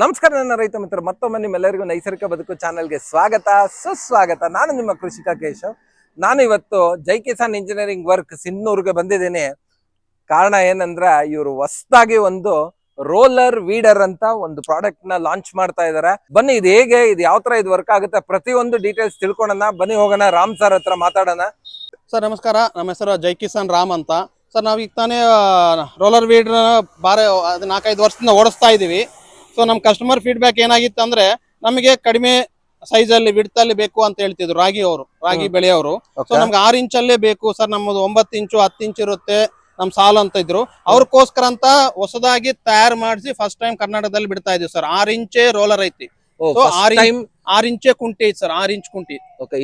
ನಮಸ್ಕಾರ ನನ್ನ ರೈತ ಮಿತ್ರ ಮತ್ತೊಮ್ಮೆ ನಿಮ್ಮೆಲ್ಲರಿಗೂ ನೈಸರ್ಗಿಕ ಬದುಕು ಚಾನಲ್ಗೆ ಸ್ವಾಗತ. ಸುಸ್ವಾಗತ. ನಾನು ನಿಮ್ಮ ಕೃಷಿಕ ಕೇಶವ್. ನಾನು ಇವತ್ತು ಜೈ ಕಿಸಾನ್ ಇಂಜಿನಿಯರಿಂಗ್ ವರ್ಕ್ ಸಿನ್ನೂರ್ಗೆ ಬಂದಿದ್ದೀನಿ. ಕಾರಣ ಏನಂದ್ರೆ, ಇವರು ಹೊಸದಾಗಿ ಒಂದು ರೋಲರ್ ವೀಡರ್ ಅಂತ ಒಂದು ಪ್ರಾಡಕ್ಟ್ನ ಲಾಂಚ್ ಮಾಡ್ತಾ ಇದ್ದಾರೆ ಬನ್ನಿ, ಇದು ಹೇಗೆ, ಇದು ಯಾವ ತರ ಇದು ವರ್ಕ್ ಆಗುತ್ತೆ, ಪ್ರತಿಯೊಂದು ಡೀಟೇಲ್ಸ್ ತಿಳ್ಕೊಳ್ಳೋಣ. ಬನ್ನಿ, ಹೋಗೋಣ. ರಾಮ್ ಸರ್ ಹತ್ರ ಮಾತಾಡೋಣ. ಸರ್, ನಮಸ್ಕಾರ. ನಮ್ಮ ಹೆಸರು ಜೈ ಕಿಸಾನ್ ರಾಮ್ ಅಂತ. ಸರ್ ನಾವು ತಾನೇ ರೋಲರ್ ವೀಡರ್ ಬಾರೆ ನಾಲ್ಕೈದು ವರ್ಷದಿಂದ ಓಡಿಸ್ತಾ ಇದ್ದೀವಿ ಸೊ ನಮ್ಮ ಕಸ್ಟಮರ್ ಫೀಡ್ಬ್ಯಾಕ್ ಏನಾಗಿತ್ತು ಅಂದ್ರೆ ನಮಗೆ ಕಡಿಮೆ ಸೈಜ್ ಅಲ್ಲಿ ವಿಡ್ತಲ್ಲಿ ಬೇಕು ಅಂತ ಹೇಳ್ತಿದ್ರು ರಾಗಿ ಅವರು ರಾಗಿ. ಬೆಳೆಯವರು. ಸೊ. ನಮ್ಗೆ ಆರು ಇಂಚಲ್ಲೇ ಬೇಕು. ಸರ್ ನಮ್ಮದು ಒಂಬತ್ತು ಇಂಚು ಹತ್ತು ಇಂಚು ಇರುತ್ತೆ ನಮ್ ಸಾಲ ಅಂತ ಇದ್ರು. ಅವ್ರಿಗೋಸ್ಕರ ಅಂತ ಹೊಸದಾಗಿ ತಯಾರು ಮಾಡಿಸಿ ಫಸ್ಟ್ ಟೈಮ್ ಕರ್ನಾಟಕದಲ್ಲಿ ಬಿಡ್ತಾ ಇದೀವಿ ಸರ್. ಆರ್ ಇಂಚೆ ರೋಲರ್ ಐತಿ. ಆರ್ ಇಂಚೆ ಕುಂಟಿ ಐತಿ ಸರ್ ಆರ್ ಇಂಚ್ ಕುಂಟಿ.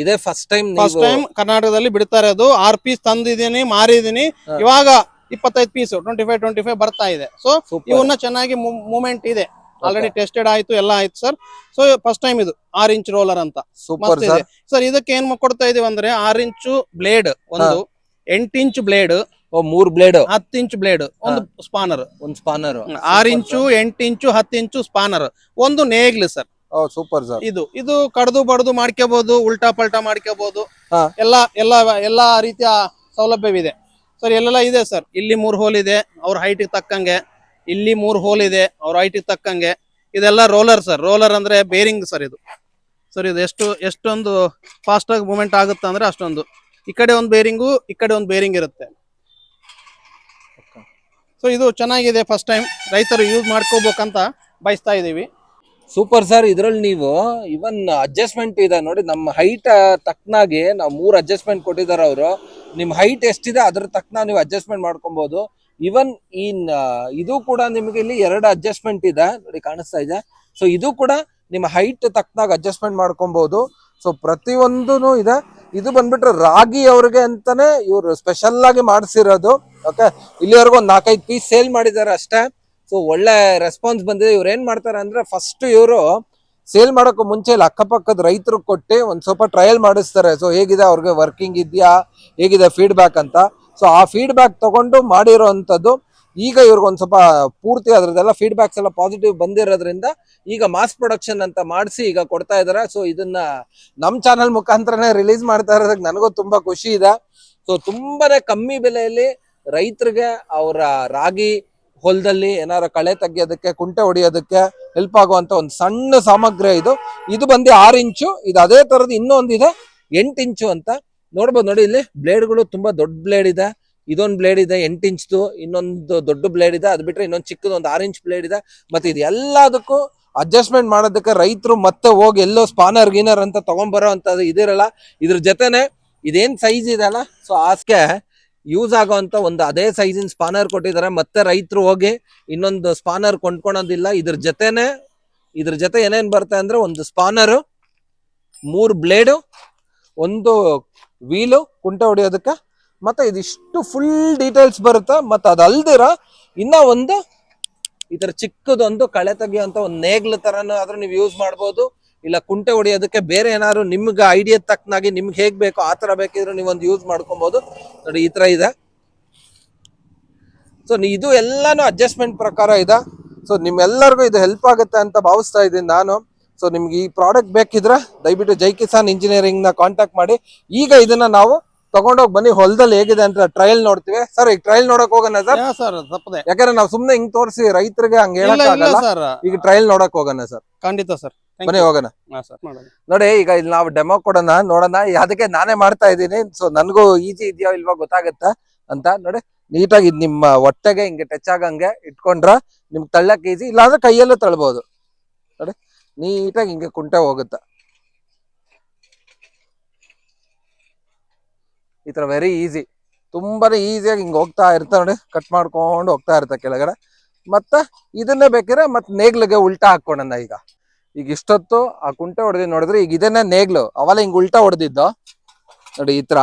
ಇದೇ ಫಸ್ಟ್ ಟೈಮ್ ಫಸ್ಟ್ ಟೈಮ್ ಕರ್ನಾಟಕದಲ್ಲಿ ಬಿಡ್ತಾ ಇರೋದು. ಆರ್ ಪೀಸ್ ತಂದಿದ್ದೀನಿ ಮಾರಿದೀನಿ ಇವಾಗ ಇಪ್ಪತ್ತೈದು piece twenty five twenty five ಬರ್ತಾ ಇದೆ. ಸೊ ಇವನ್ನ ಚೆನ್ನಾಗಿ ಮೂವ್ಮೆಂಟ್ ಇದೆ. ಆಲ್ರೆಡಿ ಟೆಸ್ಟೆಡ್ ಆಯ್ತು ಎಲ್ಲ ಆಯ್ತು ಸರ್ ಸೊ ಫಸ್ಟ್ ಟೈಮ್ ಇದು ಆರ್ ಇಂಚ್ ರೋಲರ್ ಅಂತ. ಸೂಪರ್ ಸರ್ ಇದೆ. ಸರ್ ಇದಕ್ಕೆ ಏನ್ ಕೊಡ್ತಾ ಇದೀವಿ ಅಂದ್ರೆ ಆರ್ ಇಂಚು ಬ್ಲೇಡ್ ಒಂದು ಎಂಟ್ ಇಂಚ್ ಬ್ಲೇಡ್ ಮೂರ್ ಬ್ಲೇಡ್ ಹತ್ತು ಇಂಚ್ ಬ್ಲೇಡ್ ಒಂದು ಸ್ಪಾನರ್ ಒಂದು ಸ್ಪಾನರ್ ಆರ್ ಇಂಚು ಎಂಟು ಇಂಚು ಹತ್ತು ಇಂಚು ಸ್ಪಾನರ್ ಒಂದು ನೇಗ್ಲು ಸರ್ ಸೂಪರ್ ಸರ್ ಇದು ಇದು ಕಡ್ದು ಬಡ್ದು ಮಾಡ್ಕೋಬಹುದು ಉಲ್ಟಾ ಪಲ್ಟಾ ಮಾಡ್ಕೋಬಹುದು ಎಲ್ಲಾ ಎಲ್ಲ ಎಲ್ಲ ಎಲ್ಲಾ ರೀತಿಯ ಸೌಲಭ್ಯವಿದೆ. ಸರ್ ಎಲ್ಲೆಲ್ಲ ಇದೆ ಸರ್ ಇಲ್ಲಿ ಮೂರ್ ಹೋಲ್ ಇದೆ ಅವ್ರ ಹೈಟ್ ತಕ್ಕಂಗೆ. ಇಲ್ಲಿ ಮೂರು ಹೋಲ್ ಇದೆ, ಅವ್ರ ಐಟಿ ತಕ್ಕಂಗೆ. ಇದೆಲ್ಲ ರೋಲರ್ ಸರ್ ರೋಲರ್ ಅಂದ್ರೆ ಬೇರಿಂಗ್ ಸರ್ ಇದು. ಸರ್ ಇದು ಎಷ್ಟು, ಎಷ್ಟೊಂದು ಫಾಸ್ಟ್ ಆಗಿ ಮೂವ್ಮೆಂಟ್ ಆಗುತ್ತೆ ಅಂದ್ರೆ ಅಷ್ಟೊಂದು. ಈ ಕಡೆ ಒಂದು ಬೇರಿಂಗು ಈ ಕಡೆ ಒಂದು ಬೇರಿಂಗ್ ಇರುತ್ತೆ. ಸೊ ಇದು ಚೆನ್ನಾಗಿದೆ ಫಸ್ಟ್ ಟೈಮ್ ರೈತರು ಯೂಸ್ ಮಾಡ್ಕೋಬೇಕಂತ ಬಯಸ್ತಾ ಇದ್ದೀವಿ ಸೂಪರ್ ಸರ್ ಇದ್ರಲ್ಲಿ ನೀವು ಇವನ್ ಅಡ್ಜಸ್ಟ್ಮೆಂಟ್ ಇದೆ. ನೋಡಿ, ನಮ್ಮ ಹೈಟ್ ತಕ್ಕನಾಗಿ ನಾವು ಮೂರು ಅಡ್ಜಸ್ಟ್ಮೆಂಟ್ ಕೊಟ್ಟಿದ್ದಾರೆ ಅವರು. ನಿಮ್ಮ ಹೈಟ್ ಎಷ್ಟಿದೆ, ಅದ್ರ ತಕ್ಕನ ನೀವು ಅಡ್ಜಸ್ಟ್ಮೆಂಟ್ ಮಾಡ್ಕೊಬಹುದು ಇವನ್ ಇನ್ ಇದು ಕೂಡ ನಿಮಗೆ ಇಲ್ಲಿ ಎರಡು ಅಡ್ಜಸ್ಟ್ಮೆಂಟ್ ಇದೆ. ನೋಡಿ ಕಾಣಿಸ್ತಾ ಇದೆ. ಸೊ ಇದು ಕೂಡ ನಿಮ್ಮ ಹೈಟ್ ತಕ್ಕನಾಗ ಅಡ್ಜಸ್ಟ್ಮೆಂಟ್ ಮಾಡ್ಕೊಬಹುದು ಸೊ ಪ್ರತಿಯೊಂದೂ ಇದೆ. ಇದು ಬಂದ್ಬಿಟ್ರೆ ರಾಗಿ ಅವ್ರಿಗೆ ಅಂತಾನೆ ಇವರು ಸ್ಪೆಷಲ್ ಆಗಿ ಮಾಡಿಸಿರೋದು. ಓಕೆ ಇಲ್ಲಿವರೆಗೂ ಒಂದು ನಾಲ್ಕೈದು ಪೀಸ್ ಸೇಲ್ ಮಾಡಿದ್ದಾರೆ ಅಷ್ಟೇ. ಸೊ ಒಳ್ಳೆ ರೆಸ್ಪಾನ್ಸ್ ಬಂದಿದೆ. ಇವ್ರು ಏನ್ ಮಾಡ್ತಾರೆ ಅಂದ್ರೆ ಫಸ್ಟ್ ಇವರು ಸೇಲ್ ಮಾಡೋಕ್ಕೂ ಮುಂಚೆ ಇಲ್ಲಿ ಅಕ್ಕಪಕ್ಕದ ರೈತರು ಕೊಟ್ಟು ಒಂದು ಸ್ವಲ್ಪ ಟ್ರಯಲ್ ಮಾಡಿಸ್ತಾರೆ. ಸೊ ಹೇಗಿದೆ ಅವ್ರಿಗೆ ವರ್ಕಿಂಗ್ ಇದೆಯಾ? ಹೇಗಿದೆ ಫೀಡ್ಬ್ಯಾಕ್ ಅಂತ? ಸೊ ಆ ಫೀಡ್ಬ್ಯಾಕ್ ತಗೊಂಡು ಮಾಡಿರೋಂಥದ್ದು ಈಗ ಇವ್ರಿಗೆ ಒಂದು ಸ್ವಲ್ಪ ಪೂರ್ತಿ ಅದರದ್ದೆಲ್ಲ ಫೀಡ್ಬ್ಯಾಕ್ಸ್ ಎಲ್ಲ ಪಾಸಿಟಿವ್ ಬಂದಿರೋದ್ರಿಂದ ಈಗ ಮಾಸ್ ಪ್ರೊಡಕ್ಷನ್ ಅಂತ ಮಾಡಿಸಿ ಈಗ ಕೊಡ್ತಾ ಇದಾರೆ. ಸೊ ಇದನ್ನ ನಮ್ಮ ಚಾನಲ್ ಮುಖಾಂತರನೇ ರಿಲೀಸ್ ಮಾಡ್ತಾ ಇರೋದಕ್ಕೆ ನನಗೂ ತುಂಬಾ ಖುಷಿ ಇದೆ. ಸೊ ತುಂಬಾನೇ ಕಮ್ಮಿ ಬೆಲೆಯಲ್ಲಿ ರೈತರಿಗೆ ಅವರ ರಾಗಿ ಹೊಲದಲ್ಲಿ ಏನಾರ ಕಳೆ ತೆಗಿಯೋದಕ್ಕೆ, ಕುಂಟೆ ಹೊಡಿಯೋದಕ್ಕೆ ಹೆಲ್ಪ್ ಆಗುವಂತ ಒಂದು ಸಣ್ಣ ಸಾಮಗ್ರಿ ಇದು. ಇದು ಬಂದು ಆರು ಇಂಚು, ಇದು ಅದೇ ತರದ್ ಇನ್ನೊಂದಿದೆ ಎಂಟು ಇಂಚು ಅಂತ ನೋಡ್ಬೋದು ನೋಡಿ, ಇಲ್ಲಿ ಬ್ಲೇಡ್ಗಳು ತುಂಬಾ ದೊಡ್ಡ ಬ್ಲೇಡ್ ಇದೆ. ಇದೊಂದು ಬ್ಲೇಡ್ ಇದೆ, ಎಂಟು ಇಂಚ್ದು, ಇನ್ನೊಂದು ದೊಡ್ಡ ಬ್ಲೇಡ್ ಇದೆ. ಅದು ಬಿಟ್ರೆ ಇನ್ನೊಂದು ಚಿಕ್ಕದು ಒಂದು ಆರು ಇಂಚ್ ಬ್ಲೇಡ್ ಇದೆ. ಮತ್ತೆ ಇದು ಎಲ್ಲದಕ್ಕೂ ಅಡ್ಜಸ್ಟ್ಮೆಂಟ್ ಮಾಡೋದಕ್ಕೆ ರೈತರು ಮತ್ತೆ ಹೋಗಿ ಎಲ್ಲೋ ಸ್ಪಾನರ್, ಗೀನರ್ ಅಂತ ತಗೊಂಡ್ಬರೋ ಅಂತದ್ದು ಇದಿರಲ್ಲ ಇದ್ರ ಜೊತೆನೆ ಇದೇನ್ ಸೈಜ್ ಇದೆಲ್ಲ ಸೊ ಆಸ್ಕೆ ಯೂಸ್ ಆಗೋಂತ ಒಂದು ಅದೇ ಸೈಜಿನ ಸ್ಪಾನರ್ ಕೊಟ್ಟಿದ್ದಾರೆ. ಮತ್ತೆ ರೈತರು ಹೋಗಿ ಇನ್ನೊಂದು ಸ್ಪಾನರ್ ಕೊಂಡ್ಕೊಳೋದಿಲ್ಲ. ಇದ್ರ ಜೊತೆನೆ, ಇದ್ರ ಜೊತೆ ಏನೇನ್ ಬರುತ್ತೆ ಅಂದ್ರೆ ಒಂದು ಸ್ಪಾನರ್, ಮೂರು ಬ್ಲೇಡು, ಒಂದು ವೀಲು ಕುಂಟೆ ಹೊಡೆಯೋದಕ್ಕೆ ಮತ್ತೆ ಇದಿಷ್ಟು ಫುಲ್ ಡೀಟೇಲ್ಸ್ ಬರುತ್ತೆ. ಮತ್ತೆ ಅದಲ್ದಿರ ಇನ್ನ ಒಂದು ಈ ತರ ಚಿಕ್ಕದೊಂದು ಕಳೆ ತೆಗಿಯೋಂತ ಒಂದು ನೇಗ್ಲ ತರನು ಆದ್ರೂ ನೀವು ಯೂಸ್ ಮಾಡ್ಬೋದು. ಇಲ್ಲ ಕುಂಟೆ ಹೊಡೆಯೋದಕ್ಕೆ ಬೇರೆ ಏನಾದ್ರು ನಿಮ್ಗೆ ಐಡಿಯಾ ತಕ್ಕನಾಗಿ ನಿಮ್ಗೆ ಹೇಗ್ ಬೇಕೋ ಆ ತರ ಬೇಕಿದ್ರು ನೀವೊಂದು ಯೂಸ್ ಮಾಡ್ಕೊಬಹುದು ನೋಡಿ, ಈ ತರ ಇದೆ. ಸೊ ಇದು ಎಲ್ಲಾನು ಅಡ್ಜಸ್ಟ್ಮೆಂಟ್ ಪ್ರಕಾರ ಇದೆ. ಸೊ ನಿಮ್ಮೆಲ್ಲರಿಗೂ ಇದು ಹೆಲ್ಪ್ ಆಗುತ್ತೆ ಅಂತ ಭಾವಿಸ್ತಾ ಇದ್ದೀನಿ ನಾನು. ಸೊ ನಿಮ್ಗೆ ಈ ಪ್ರಾಡಕ್ಟ್ ಬೇಕಿದ್ರೆ ದಯವಿಟ್ಟು ಜೈ ಕಿಸಾನ್ ಇಂಜಿನಿಯರಿಂಗ್ನ ಕಾಂಟ್ಯಾಕ್ಟ್ ಮಾಡಿ. ಈಗ ಇದನ್ನ ನಾವು ತಗೊಂಡೋಗಿ ಬನ್ನಿ. ಹೊಲದಲ್ಲಿ ಹೇಗಿದೆ ಅಂತ ಟ್ರಯಲ್ ನೋಡ್ತೀವಿ. ಸರ್ ಈಗ ಟ್ರಯಲ್ ನೋಡಕ್ ಹೋಗೋಣ ಸರ್ ಸರ್ ತಪ್ಪದೆ. ಯಾಕಂದ್ರೆ ನಾವು ಸುಮ್ನೆ ಹಿಂಗ್ ತೋರಿಸಿ ರೈತರಿಗೆ ಹಂಗ ಇಲ್ಲ ಸರ್ ಈಗ ಟ್ರಯಲ್ ನೋಡಕ್ ಹೋಗೋಣ ಸರ್ ಖಂಡಿತ ಸರ್ ಬನ್ನಿ ಹೋಗೋಣ. ನೋಡಿ ಈಗ ಇಲ್ಲಿ ನಾವು ಡೆಮೋ ಕೊಡೋಣ ನೋಡೋಣ. ಅದಕ್ಕೆ ನಾನೇ ಮಾಡ್ತಾ ಇದ್ದೀನಿ. ಸೊ ನನಗೂ ಈಜಿ ಇದೆಯೋ ಇಲ್ವಾ ಗೊತ್ತಾಗತ್ತಾ ಅಂತ. ನೋಡಿ ನೀಟಾಗಿ ಇದ್ ನಿಮ್ಮ ಹೊಟ್ಟೆಗೆ ಹಿಂಗೆ ಟಚ್ ಆಗಂಗೆ ಇಟ್ಕೊಂಡ್ರ ನಿಮ್ಗೆ ತಳ್ಳಕ್ ಈಜಿ ಇಲ್ಲಾಂದ್ರೆ ಕೈಯಲ್ಲೂ ತಳ್ಬೋದು. ನೋಡಿ. ನೀಟಾಗಿ ಹಿಂಗೆ ಕುಂಟೆ ಹೋಗುತ್ತೆ. ಈ ಥರ ವೆರಿ ಈಸಿ ತುಂಬಾನೇ ಈಸಿಯಾಗಿ ಹಿಂಗೆ ಹೋಗ್ತಾ ಇರ್ತಾ ನೋಡಿ ಕಟ್ ಮಾಡ್ಕೊಂಡು ಹೋಗ್ತಾ ಇರ್ತಾ ಕೆಳಗಡೆ. ಮತ್ತೆ ಇದನ್ನೇ ಬೇಕಿದ್ರೆ ಮತ್ತೆ ನೇಗ್ಲಿಗೆ ಉಲ್ಟಾ ಹಾಕೋಣ ಈಗ. ಈಗ ಇಷ್ಟೊತ್ತು ಆ ಕುಂಟೆ ಹೊಡೆದಿ ನೋಡಿದ್ರೆ ಈಗ ಇದನ್ನೇ ನೇಗ್ಲು, ಅವೆಲ್ಲ ಹಿಂಗೆ ಉಲ್ಟಾ ಹೊಡೆದಿದ್ದು? ನೋಡಿ ಈ ಥರ.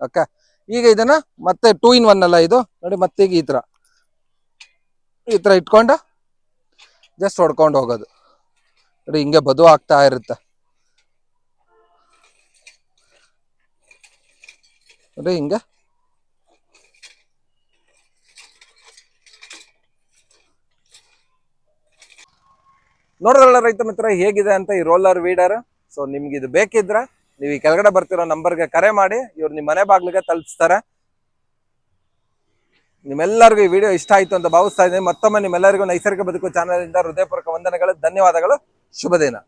ಓಕೆ. ಈಗ ಇದನ್ನ ಮತ್ತೆ ಟೂ ಇನ್ ಒನ್ ಅಲ್ಲ ಇದು. ನೋಡಿ ಮತ್ತೆ ಈಗ ಈ ತರ ಈ ಥರ ಇಟ್ಕೊಂಡು ಜಸ್ಟ್ ಹೊಡ್ಕೊಂಡು ಹೋಗೋದು. ನೋಡಿ, ಹಿಂಗೆ ಬದು ಆಗ್ತಾ ಇರುತ್ತೆ. ನೋಡಿ, ಹಿಂಗೆ. ನೋಡ್ರಲ್ಲ ರೈತ ಮಿತ್ರ, ಹೇಗಿದೆ ಅಂತ ಈ ರೋಲರ್ ವೀಡರ್ ಸೊ ನಿಮ್ಗೆ ಇದು ಬೇಕಿದ್ರೆ ನೀವು ಈ ಕೆಳಗಡೆ ಬರ್ತಿರೋ ನಂಬರ್ಗೆ ಕರೆ ಮಾಡಿ, ಇವ್ರು ನಿಮ್ಮ ಮನೆ ಬಾಗ್ಲಿಗೆ ತಲುಪಿಸ್ತಾರೆ. ನಿಮ್ಮೆಲ್ಲರಿಗೂ ಈ ವಿಡಿಯೋ ಇಷ್ಟ ಆಯ್ತು ಅಂತ ಭಾವಿಸ್ತಾ ಇದ್ದೀನಿ. ಮತ್ತೊಮ್ಮೆ ನಿಮ್ಮೆಲ್ಲರಿಗೂ ನೈಸರ್ಗಿಕ ಬದುಕು ಚಾನಲ್ ಇಂದ ಹೃದಯಪೂರ್ವಕ ವಂದನೆಗಳು, ಧನ್ಯವಾದಗಳು. శుభదినం.